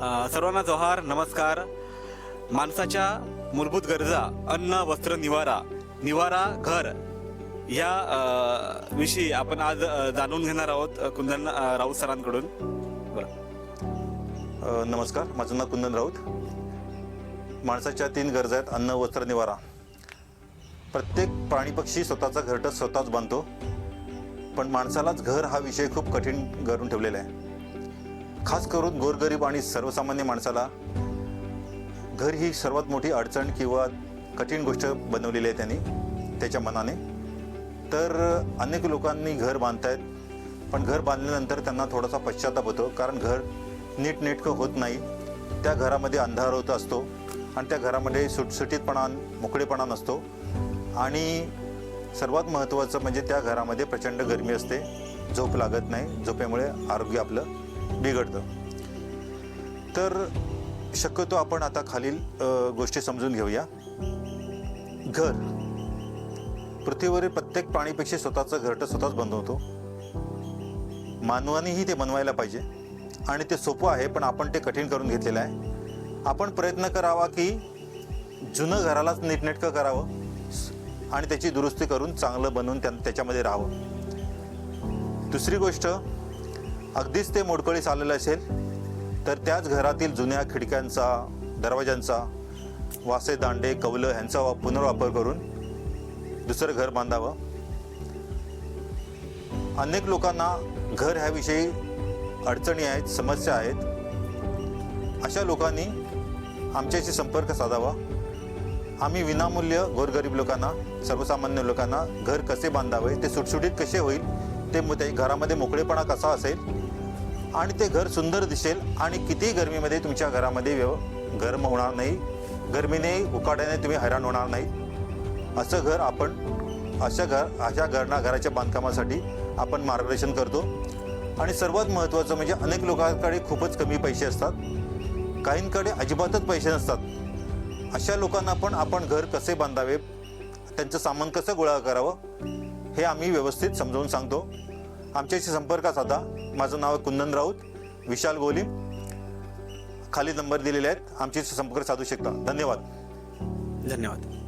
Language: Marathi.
सर्वांना जोहार नमस्कार. माणसाच्या मूलभूत गरजा अन्न वस्त्र निवारा निवारा घर या विषयी आपण आज जाणून घेणार आहोत कुंदन राऊत सरांकडून. बरं नमस्कार. माझं नाव कुंदन राऊत. माणसाच्या तीन गरजा आहेत अन्न वस्त्र निवारा. प्रत्येक प्राणी पक्षी स्वतःचा घरटं स्वतःच बांधतो. पण माणसालाच घर हा विषय खूप कठीण करून ठेवलेला आहे. खास करून गोरगरीब आणि सर्वसामान्य माणसाला घर ही सर्वात मोठी अडचण किंवा कठीण गोष्ट बनवलेली आहे त्यांनी त्याच्या मनाने. तर अनेक लोकांनी घर बांधतायत पण घर बांधल्यानंतर त्यांना थोडासा पश्चाताप होतो कारण घर नीटनेटकं होत नाही. त्या घरामध्ये अंधार होत असतो आणि त्या घरामध्ये सुटसुटीतपणा मोकळेपणा नसतो. आणि सर्वात महत्त्वाचं म्हणजे त्या घरामध्ये प्रचंड गरमी असते झोप लागत नाही झोपेमुळे आरोग्य आपलं बिघडतं. तर शक्यतो आपण आता खालील गोष्टी समजून घेऊया. घर. पृथ्वीवरील प्रत्येक प्राणीपेक्षा स्वतःचं घरटं स्वतःच बनवतो. मानवानेही ते बनवायला पाहिजे. आणि ते सोपं आहे पण आपण ते कठीण करून घेतलेलं आहे. आपण प्रयत्न करावा की जुनं घरालाच नीटनेटकं करावं. आणि त्याची दुरुस्ती करून चांगलं बनवून त्या त्याच्यामध्ये राहावं. दुसरी गोष्ट अगदीच ते मोडकळीस आलेलं असेल तर त्याच घरातील जुन्या खिडक्यांचा दरवाजांचा वासे दांडे कवलं ह्यांचा वा- पुनर्वापर करून दुसरं घर बांधावं. अनेक लोकांना घर ह्याविषयी अडचणी आहेत समस्या आहेत. अशा लोकांनी आमच्याशी संपर्क साधावा. आम्ही विनामूल्य गोरगरीब लोकांना सर्वसामान्य लोकांना घर कसे बांधावे ते सुटसुटीत कसे होईल ते मग त्या घरामध्ये मोकळेपणा कसा असेल आणि ते घर सुंदर दिसेल. आणि कितीही गरमीमध्ये तुमच्या घरामध्ये व्यव गरम होणार नाही. गरमीने उकाड्याने तुम्ही हैराण होणार नाही. असं घर आपण अशा घर अशा घरणा घराच्या बांधकामासाठी आपण मार्गदर्शन करतो. आणि सर्वात महत्त्वाचं म्हणजे अनेक लोकांकडे खूपच कमी पैसे असतात. काहींकडे अजिबातच पैसे नसतात. अशा लोकांना पण आपण घर कसे बांधावे त्यांचं सामान कसं गोळा करावं हे आम्ही व्यवस्थित समजावून सांगतो. आमच्याशी संपर्क साधा माझं नाव कुंदन राऊत विशाल गोली. खाली नंबर दिलेले आहेत. आमच्याशी संपर्क साधू शकता. धन्यवाद. धन्यवाद.